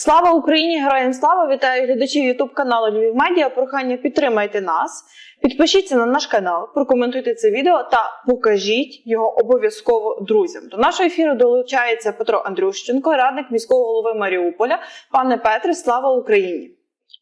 Слава Україні! Героям слава! Вітаю глядачів Ютуб каналу Львів Медіа. Прохання підтримайте нас, підпишіться на наш канал, прокоментуйте це відео та покажіть його обов'язково друзям. До нашого ефіру долучається Петро Андрющенко, радник міського голови Маріуполя. Пане Петре, слава Україні!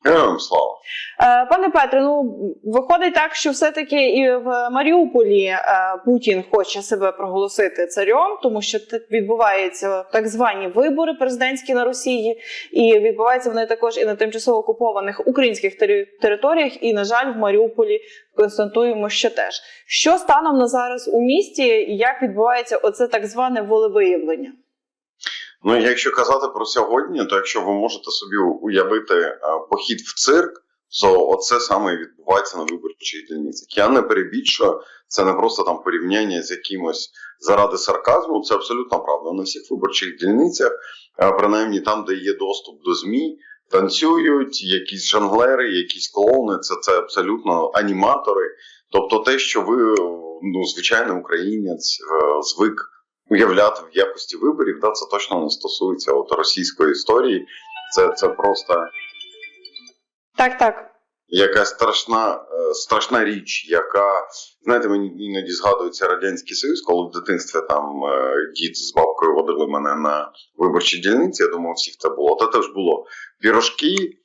Героям слава. Е, Пане Петре, ну виходить так, що все-таки і в Маріуполі е, Путін хоче себе проголосити царем, тому що відбуваються так звані вибори президентські на Росії, і відбуваються вони також і на тимчасово окупованих українських тери- територіях. І, на жаль, в Маріуполі констатуємо, що теж що станом на зараз у місті, і як відбувається оце так зване волевиявлення. Ну, якщо казати про сьогодні, то якщо ви можете собі уявити е, похід в цирк, то оце саме відбувається на виборчих дільницях. Я не перебільшую, це не просто там порівняння з якимось заради сарказму, це абсолютно правда. На всіх виборчих дільницях, е, принаймні там, де є доступ до ЗМІ, танцюють якісь жонглери, якісь клоуни, це, це абсолютно аніматори. Тобто те, що ви, ну, звичайний українець, е, звик уявляти в якості виборів, да, це точно не стосується от російської історії. Це, це просто Так, так. якась страшна, е, страшна річ, яка, знаєте, мені іноді згадується Радянський Союз, коли в дитинстві там е, дід з бабкою водили мене на виборчі дільниці. Я думав, всіх це було. Та теж було пірожки,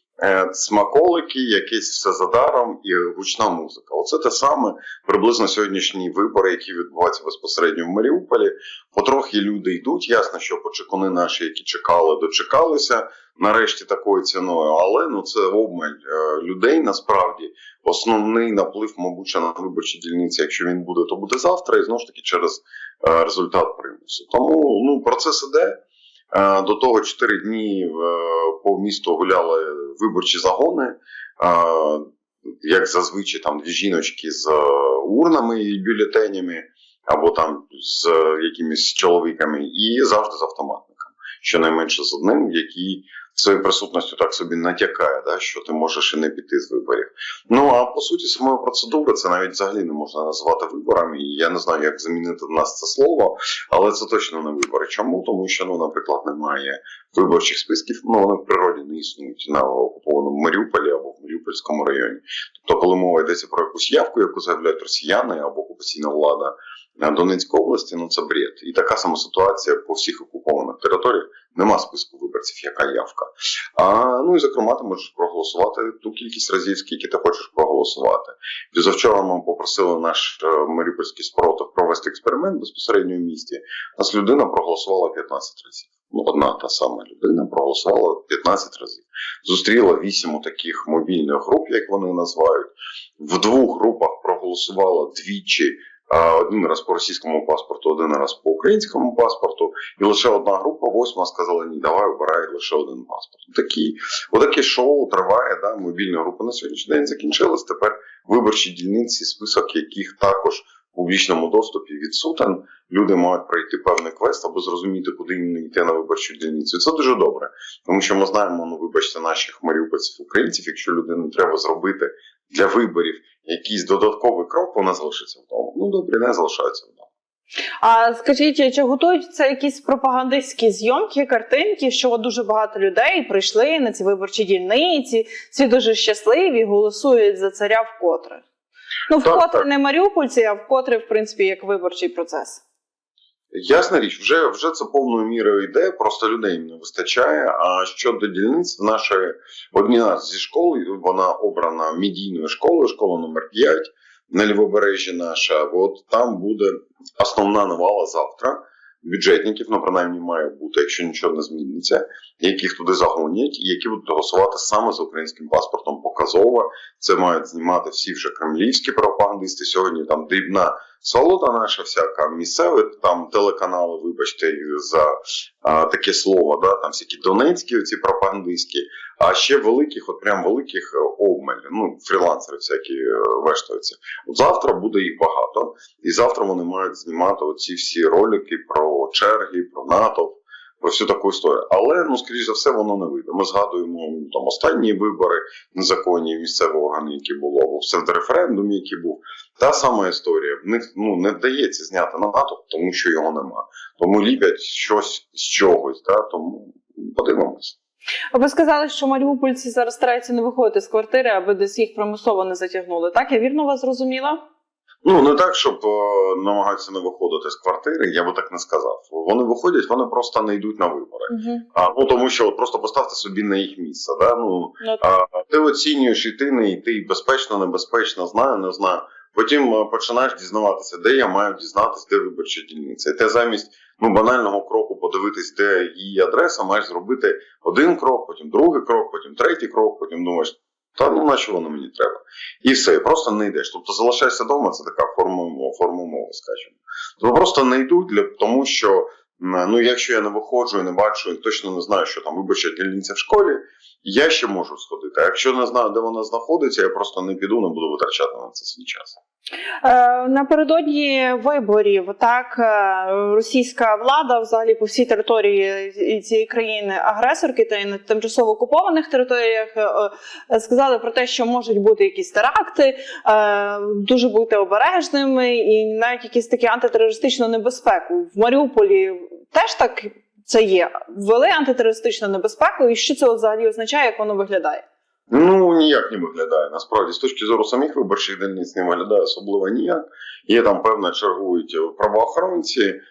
смаколики, якесь все за даром і гучна музика. Оце те саме приблизно сьогоднішні вибори, які відбуваються безпосередньо в Маріуполі. Потрохи люди йдуть. Ясно, що почекуни наші, які чекали, дочекалися нарешті такою ціною. Але ну це обмаль е, людей. Насправді основний наплив, мабуть, на виборчі дільниці. Якщо він буде, то буде завтра, і знову ж таки через е, результат примусу. Тому ну процес іде. Е, До того 4 дні е, по місту гуляли виборчі загони. Е, Як зазвичай там дві жіночки з урнами і бюлетенями, або там з якимись чоловіками, і завжди з автоматниками. Щонайменше з одним, який своєю присутністю так собі натякає, да, що ти можеш і не піти з виборів. Ну а по суті, самої процедури це навіть взагалі не можна називати виборами. Я не знаю, як замінити в нас це слово, але це точно не вибори. Чому? Тому що, ну, наприклад, немає виборчих списків, ну вони в природі не існують на окупованому Маріуполі або в Маріупольському районі. Тобто, коли мова йдеться про якусь явку, яку заявляють росіяни або окупаційна влада Донецької області, ну це бред. І така сама ситуація по всіх окупованих територіях. Нема списку виборців, яка явка. А, ну і зокрема, ти можеш проголосувати ту кількість разів, скільки ти хочеш проголосувати. Позавчора ми попросили наш е, маріупольський спротив провести експеримент безпосередньо в місті. Нас людина проголосувала 15 разів. Ну, одна та сама людина проголосувала 15 разів. Зустріла вісім таких мобільних груп, як вони називають. В двох групах проголосувала двічі. Один раз по російському паспорту, один раз по українському паспорту, і лише одна група, восьма, сказала: ні, давай обирай лише один паспорт. Такі, отаке шоу триває. Да? Мобільні групи на сьогоднішній день закінчились. Тепер виборчі дільниці, список яких також в публічному доступі відсутен. Люди мають пройти певний квест, аби зрозуміти, куди їм йти на виборчу дільницю. Це дуже добре, тому що ми знаємо, ну вибачте, наших маріупольців українців, якщо людину треба зробити для виборів якийсь додатковий крок, вона залишиться вдома. Ну добре, не залишається вдома. А скажіть, чи готуються якісь пропагандистські зйомки, картинки, що дуже багато людей прийшли на ці виборчі дільниці, всі дуже щасливі, голосують за царя вкотре? Ну, Так, вкотре так. не маріупольці, а вкотре, в принципі, як виборчий процес. Ясна річ, вже, вже це повною мірою йде, просто людей не вистачає. А щодо дільниць, нашої одна зі школ, вона обрана медійною школою, школа номер 5 на лівобережжі наша. От там буде основна навала завтра. Бюджетників, ну принаймні має бути, якщо нічого не зміниться, яких туди загонять, і які будуть голосувати саме з українським паспортом показово. Це мають знімати всі вже кремлівські пропагандисти. Сьогодні там дрібна солода наша, всяка місцеві там телеканали, вибачте, за а, таке слово, да, там всякі донецькі, ці пропагандистські, а ще великих, от прям великих е, обмаль, ну, фрілансери всякі е, вештаються. От завтра буде їх багато, і завтра вони мають знімати оці всі ролики про черги, про НАТО, про всю таку історію. Але, ну, скоріш за все, воно не вийде. Ми згадуємо ну, там останні вибори незаконні місцеві органи, які було, або псевдореферендум, який був. Та сама історія. В них ну, не вдається зняти на НАТО, тому що його нема. Тому ліпять щось з чогось, да? тому подивимося. Ви сказали, що маріупольці зараз стараються не виходити з квартири, аби десь їх примусово не затягнули. Так, я вірно вас зрозуміла? Ну не так, щоб е, намагатися не виходити з квартири, я би так не сказав. Вони виходять, вони просто не йдуть на вибори. Угу. А ну тому, що от просто поставте собі на їх місце. Да? Ну Ну, а, ти оцінюєш іти, не йти, безпечно, небезпечно, знаю, не знаю. Потім е, починаєш дізнаватися, де я маю дізнатися, де виборча дільниця. І ти замість ну, банального кроку подивитись, де її адреса, маєш зробити один крок, потім другий крок, потім третій крок, потім думаєш, та ну на що воно мені треба? І все, просто не йдеш. Тобто залишайся вдома, це така форма, форма мови, скажімо. Тобто просто не йдуть, тому, що ну, якщо я не виходжу і не бачу, і точно не знаю, що там виборча дільниця в школі, я ще можу сходити. А якщо не знаю, де вона знаходиться, я просто не піду, не буду витрачати на це свій час. Е, Напередодні виборів так е, російська влада взагалі по всій території цієї країни агресорки та й на тимчасово окупованих територіях е, сказали про те, що можуть бути якісь теракти, дуже бути обережними, і навіть якісь такі антитерористичну небезпеку в Маріуполі теж так це є. Ввели антитерористичну небезпеку, і що це взагалі означає, як воно виглядає? Ну ніяк не виглядає. Насправді, з точки зору самих виборчих дільниць не виглядає особливо ніяк. Є там певно чергують правоохоронці,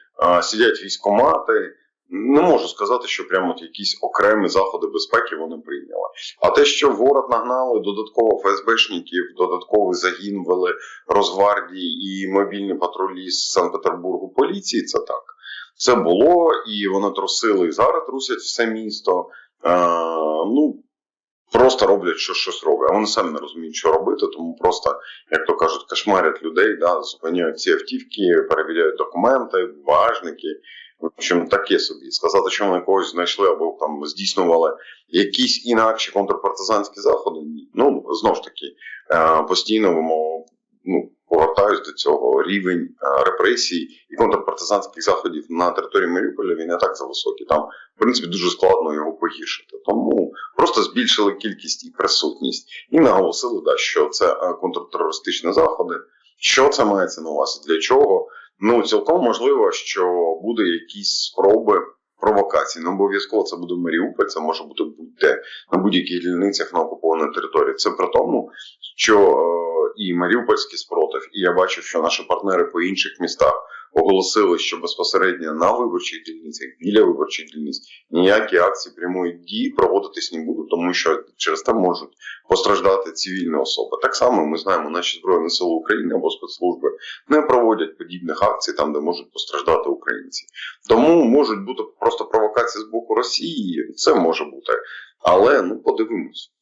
сидять військомати. Не можу сказати, що прямо якісь окремі заходи безпеки вони прийняли. А те, що в нагнали додатково ФСБшників, додатковий загін вели Росгвардії і мобільні патрулі з Санкт-Петербургу поліції, це так. Це було, і вони трусили і зараз трусять все місто. А, ну, просто роблять, що щось роблять. А вони самі не розуміють, що робити, тому просто, як то кажуть, кошмарять людей, да, зупиняють ці автівки, перевіряють документи, багажники. В общем, таке собі. Сказати, що вони когось знайшли або там здійснювали якісь інакші контрпартизанські заходи. Ну, знову ж таки, е, постійно вимо- ну, повертаюсь до цього рівень е, репресій і контрпартизанських заходів на території Маріуполя він не так за високий. Там, в принципі, дуже складно його погіршити. Тому просто збільшили кількість і присутність і наголосили, да, що це е, контртерористичні заходи. Що це мається на увазі? Для чого? Ну, цілком можливо, що буде якісь спроби провокації. Не обов'язково це буде Маріуполь, це може бути будь-де на будь-яких дільницях на окупованій території. Це при тому, що е, і Маріупольський спротив, і я бачу, що наші партнери по інших містах оголосили, що безпосередньо на виборчих дільницях, біля виборчих дільниць, ніякі акції прямої дії проводитись не будуть, тому що через це можуть постраждати цивільні особи. Так само ми знаємо, наші збройні сили України або спецслужби не проводять подібних акцій там, де можуть постраждати українці. Тому можуть бути просто провокації з боку Росії. Це може бути, але ну подивимось.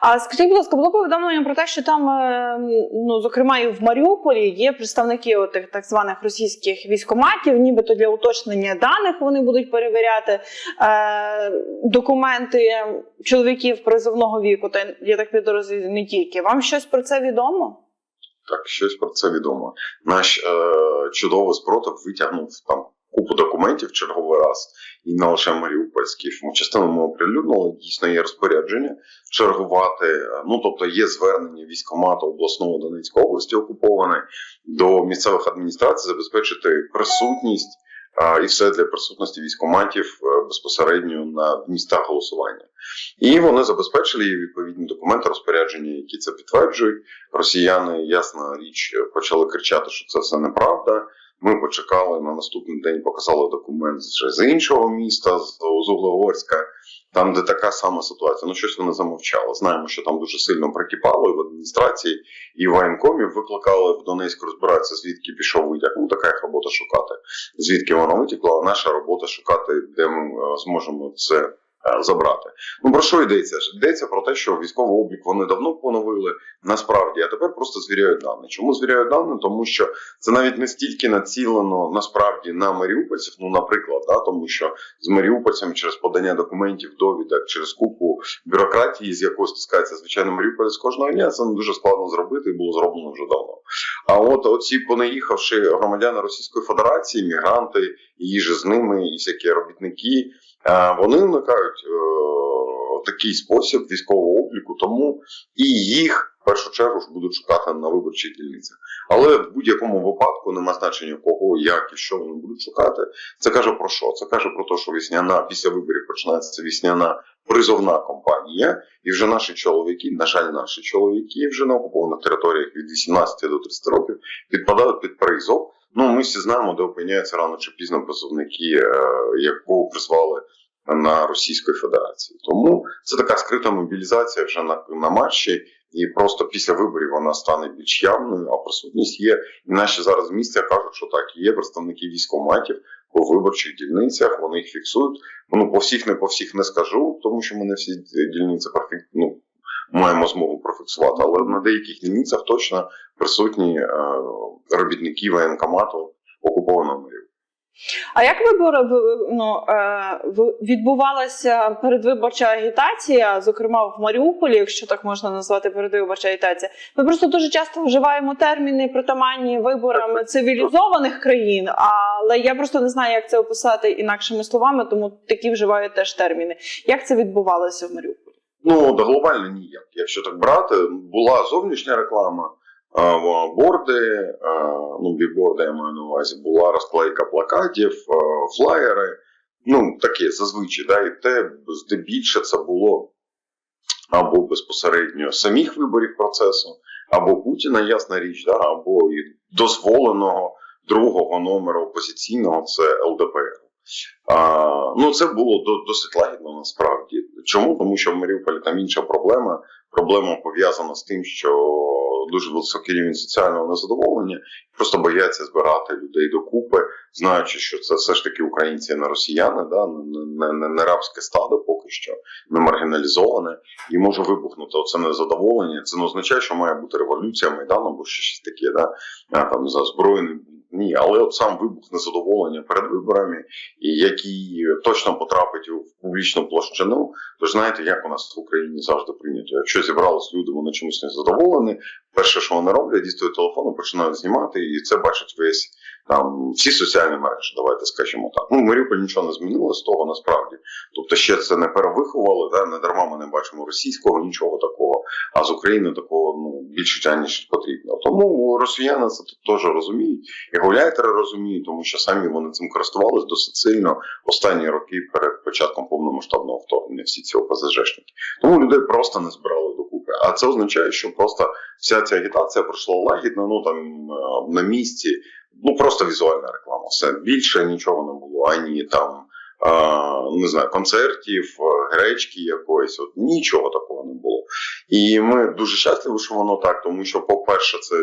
А скажіть, будь ласка, було повідомлення про те, що там, е, ну зокрема, і в Маріуполі є представники отих так званих російських військоматів, нібито для уточнення даних вони будуть перевіряти е, документи чоловіків призовного віку. Та я так підозрюю, не тільки. Вам щось про це відомо? Так, щось про це відомо. Наш е, чудовий спротив витягнув там купу документів черговий раз, і не лише Маріупольський. Ми частину ми оприлюднили, дійсно є розпорядження чергувати. Е, Ну тобто є звернення військомату обласного Донецької області окупованої до місцевих адміністрацій забезпечити присутність. І все для присутності військоматів е, безпосередньо на містах голосування. І вони забезпечили відповідні документи, розпорядження, які це підтверджують. Росіяни, ясна річ, почали кричати, що це все неправда. Ми почекали на наступний день, показали документ вже з іншого міста, з Углегорська, там, де така сама ситуація. Ну, щось вони замовчали. Знаємо, що там дуже сильно прикипало і в адміністрації, і в воєнкомі викликали в Донецьк розбиратися, звідки пішов витяг. Ну, така їх робота шукати, звідки воно витекло. А наша робота шукати, де ми е, зможемо це забрати. Ну про що йдеться? Йдеться про те, що військовий облік вони давно поновили насправді, а тепер просто звіряють дані. Чому звіряють дані? Тому що це навіть не стільки націлено насправді на маріупольців. Ну, наприклад, да, тому що з маріупольцями через подання документів, довідок, через купу бюрократії, з якою стискається звичайно маріуполець кожного дня, це не дуже складно зробити і було зроблено вже давно. А от оці понаїхавши громадяни Російської Федерації, мігранти, їжі з ними, і всякі робітники, е, вони уникають е, такий спосіб військового обліку, тому і їх в першу чергу ж будуть шукати на виборчих дільницях. Але в будь-якому випадку нема значення кого, як і що вони будуть шукати. Це каже про що? Це каже про те, що весняна після виборів починається весняна призовна кампанія, і вже наші чоловіки, на жаль, наші чоловіки вже на окупованих територіях від 18 до 30 років підпадають під призов. Ну, ми всі знаємо, де опиняються рано чи пізно призовники, е, якого призвали на Російської Федерації. Тому це така скрита мобілізація вже на, на марші, і просто після виборів вона стане більш явною, а присутність є. І наші зараз місця кажуть, що так, є представники військоматів по виборчих дільницях, вони їх фіксують. Ну, по всіх не по всіх не скажу, тому що ми не всі дільниці ну, маємо змогу профіксувати, але на деяких дільницях точно присутні е, робітники воєнкомату окупованого Маріуполя. А як вибори ну, е, відбувалася передвиборча агітація, зокрема в Маріуполі, якщо так можна назвати передвиборча агітація? Ми просто дуже часто вживаємо терміни притаманні виборам цивілізованих країн, але я просто не знаю, як це описати інакшими словами, тому такі вживаю теж терміни. Як це відбувалося в Маріуполі? Ну, да глобально ніяк. Якщо так брати, була зовнішня реклама, борди, ну, бікборди я маю на увазі, була розклейка плакатів, флаєри. Ну, таке зазвичай, да, і те здебільше це було або безпосередньо самих виборів процесу, або Путіна, ясна річ, да, або і дозволеного другого номера опозиційного це ЛДПР. А, ну, це було досить лагідно насправді. Чому? Тому що в Маріуполі там інша проблема. Проблема пов'язана з тим, що дуже високий рівень соціального незадоволення, просто бояться збирати людей докупи, знаючи, що це все ж таки українці, не росіяни, да? не, не, не рабське стадо поки що, не маргіналізоване, і може вибухнути оце незадоволення. Це не означає, що має бути революція Майдану або щось таке, да? там за збройний. Ні, але от сам вибух незадоволення перед виборами, який точно потрапить у публічну площину, ж знаєте, як у нас в Україні завжди прийнято. Якщо зібрались люди, вони чомусь не задоволені. Перше, що вони роблять, дістають телефон, починають знімати, і це бачить весь там всі соціальні мережі. Давайте скажімо так. Ну, в Маріуполі нічого не змінилося з того насправді. Тобто, ще це не перевиховували, да? не дарма ми не бачимо російського, нічого такого, а з України такого ну більше ніж потрібно. Тому росіяни це теж розуміють, і гуляйтери розуміють, тому що самі вони цим користувалися досить сильно останні роки перед початком повномасштабного вторгнення. Всі ці ОПЗЖшники. Тому людей просто не збирали докупи. А це означає, що просто вся ця агітація пройшла лагідно, ну там е, на місці. Ну просто візуальна реклама. Все більше нічого не було. Ані там а, не знаю, концертів, е, гречки якоїсь. От нічого такого не було. І ми дуже щасливі, що воно так, тому що, по-перше, це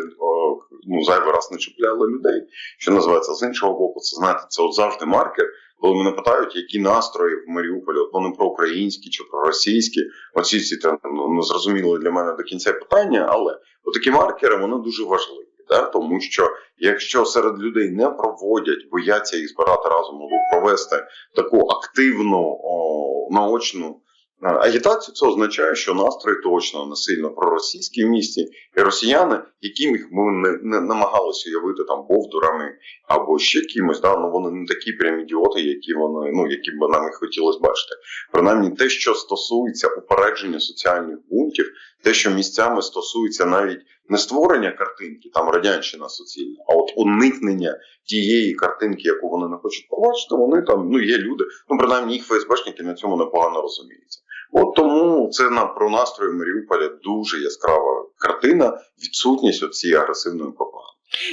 ну зайвий раз не чіпляли людей. Що називається з іншого боку, це знаєте, це от завжди маркер. Коли мене питають, які настрої в Маріуполі, от вони про українські чи про російські, оці ці там ну, не зрозуміли для мене до кінця питання, але отакі маркери вони дуже важливі. Да? Тому що якщо серед людей не проводять, бояться їх збирати разом або провести таку активну о, наочну агітацію, це означає, що настрої точно не сильно проросійські в місті, і росіяни, яким ми не, не намагалися уявити там бовдурами або ще кимось, да, ну вони не такі прям ідіоти, які вони, ну які б нам їх хотілося бачити. Принаймні, те, що стосується упередження соціальних бунтів, те, що місцями стосується навіть не створення картинки, там радянщина суцільна, а от уникнення тієї картинки, яку вони не хочуть побачити, вони там ну є люди. Ну принаймні їх ФСБшники на цьому непогано розуміються. От тому це на про настрої Маріуполя дуже яскрава картина, відсутність цієї агресивної пропаганди.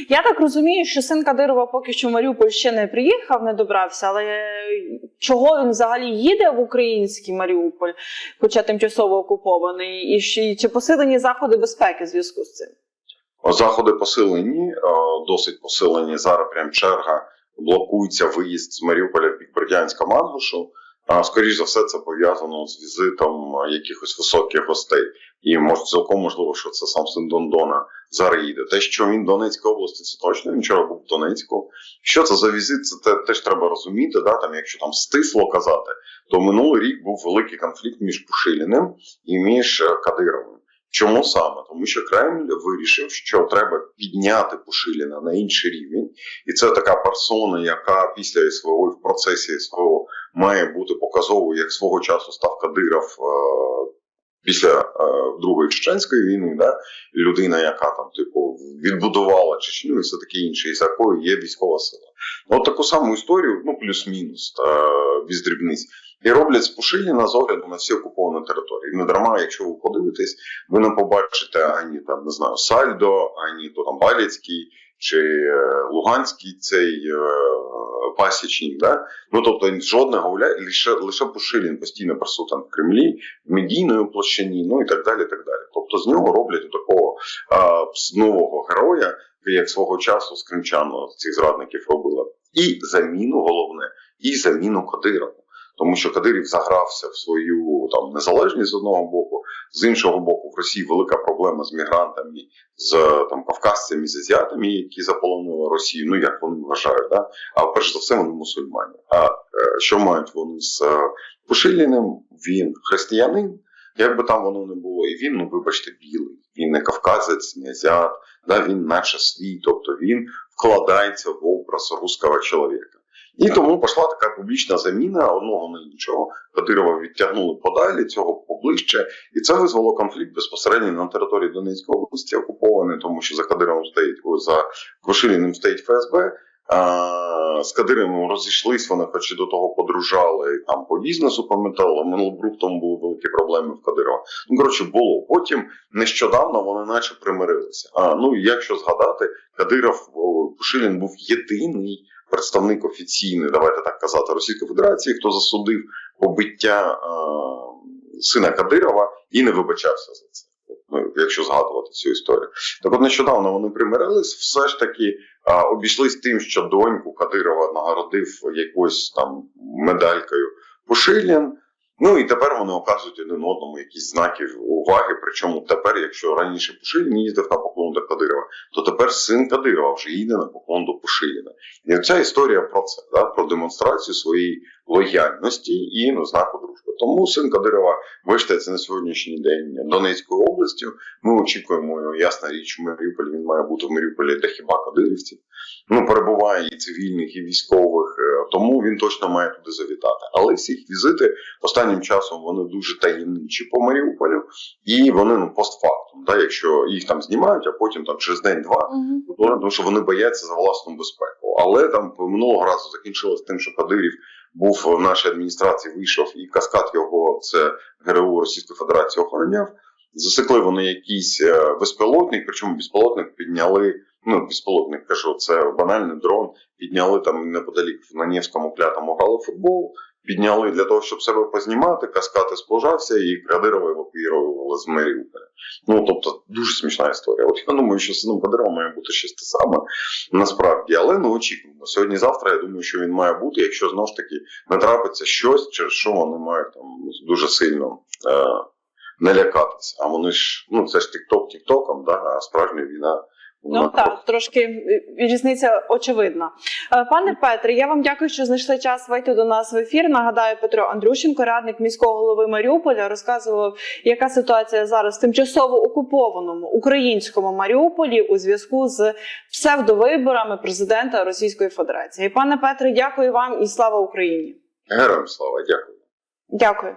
Я так розумію, що син Кадирова поки що в Маріуполь ще не приїхав, не добрався, але чого він взагалі їде в український Маріуполь, хоча тимчасово окупований, і ще- чи посилені заходи безпеки в зв'язку з цим? Заходи посилені, е, досить посилені. Зараз прям черга блокується виїзд з Маріуполя в бік Бердянська Мангушу. А, Скоріше за все, це пов'язано з візитом якихось високих гостей. І може цілком можливо, що це сам син Дондона зараз їде. Те, що він в Донецькій області, це точно він вчора був в Донецьку. Що це за візит? Це те- теж треба розуміти. Да? Там, якщо там стисло казати, то минулий рік був великий конфлікт між Пушиліним і між е, Кадировим. Чому саме? Тому що Кремль вирішив, що треба підняти Пушиліна на інший рівень, і це така персона, яка після СВО і в процесі СВО має бути показовою, як свого часу став Кадиров е, після е, Другої Чеченської війни, да? людина, яка там, типу, відбудувала Чечню і все таке інше, і з якою є військова сила. От таку саму історію, ну плюс-мінус, без дрібниць. І роблять з Пушиліна з огляду на всі окуповані території. Не дарма, якщо ви подивитесь, ви не побачите ані там не знаю Сальдо, ані то там Баліцький чи е, Луганський цей е, пасічник. Да? Ну тобто жодного лише лише Пушилін постійно присутен в Кремлі, в медійної площині, ну і так далі. так далі. Тобто з нього роблять такого а, нового героя, як свого часу з кримчан цих зрадників робила. І заміну, головне, і заміну Кадирову. Тому що Кадирів загрався в свою там незалежність з одного боку, з іншого боку, в Росії велика проблема з мігрантами, з там кавказцями, з азіатами, які заполонили Росію. Ну як вони вважають, да? а перш за все вони мусульмані. А е, що мають вони з е, Пушиліним? Він християнин, як би там воно не було, і він, ну вибачте, білий. Він не кавказець, не азіат, да? він наче свій, тобто він вкладається в образ русского чоловіка. І тому пішла така публічна заміна одного на іншого. Кадирова відтягнули подалі, цього поближче, і це визвало конфлікт безпосередньо на території Донецької області окупованої, тому що за Кадировим стоїть за Квашиліним стоїть ФСБ. А, з Кадировим розійшлись, вони хоч і до того подружали там по бізнесу, пам'ятали, Минулобруктом були великі проблеми в Кадирова. Ну коротше, було. Потім нещодавно вони наче примирилися. А ну якщо згадати, Кадиров Пушилін був єдиний представник офіційний, давайте так казати, Російської Федерації, хто засудив побиття е, сина Кадирова і не вибачався за це. Ну, якщо згадувати цю історію, так от нещодавно вони примирились, все ж таки а, обійшлись тим, що доньку Кадирова нагородив якоюсь там медалькою Пушилін. Ну і тепер вони оказують один одному якісь знаки уваги. Причому тепер, якщо раніше Пушилін їздив на поклон до Кадирова, то тепер син Кадирова вже їде на поклон до Пушиліна. І ця історія про це, да, про демонстрацію своєї лояльності і ну, знаку дружби. Тому син Кадирова виштається на сьогоднішній день Донецькою областю. Ми очікуємо, ясна річ, в Маріуполі він має бути в Маріуполі, де хіба кадирівців. Ну, перебуває і цивільних, і військових, тому він точно має туди завітати. Але всі їх візити останнім часом вони дуже таємничі по Маріуполю, і вони ну постфактум, да, якщо їх там знімають, а потім там через день-два Ну, тому що вони бояться за власну безпеку. Але там минулого разу закінчилось тим, що Кадирів був в нашій адміністрації, вийшов, і каскад його це ГРУ Російської Федерації охороняв. Засекли вони якийсь е, безпілотник, причому безпілотник підняли. Ну, безпілотник кажу, це банальний дрон. Підняли там неподалік на Невському клятому грали футбол. Підняли для того, щоб себе познімати, каскад сплужався, і Кадирова евакуювали з Маріуполя. Ну тобто дуже смішна історія. От я думаю, що сином Кадирова має бути щось те саме насправді, але ну очікуємо. Сьогодні-завтра я думаю, що він має бути, якщо знову ж таки не трапиться щось, через що вони мають там дуже сильно е, не лякатися. А вони ж ну це ж тік-ток тік-током, да, а справжня війна. Ну так, трошки е, різниця очевидна. Е, Пане Петре, я вам дякую, що знайшли час вийти до нас в ефір. Нагадаю, Петро Андрющенко, радник міського голови Маріуполя, розказував, яка ситуація зараз в тимчасово окупованому українському Маріуполі у зв'язку з псевдовиборами президента Російської Федерації. Пане Петре, дякую вам і слава Україні. Героям слава, дякую. Дякую.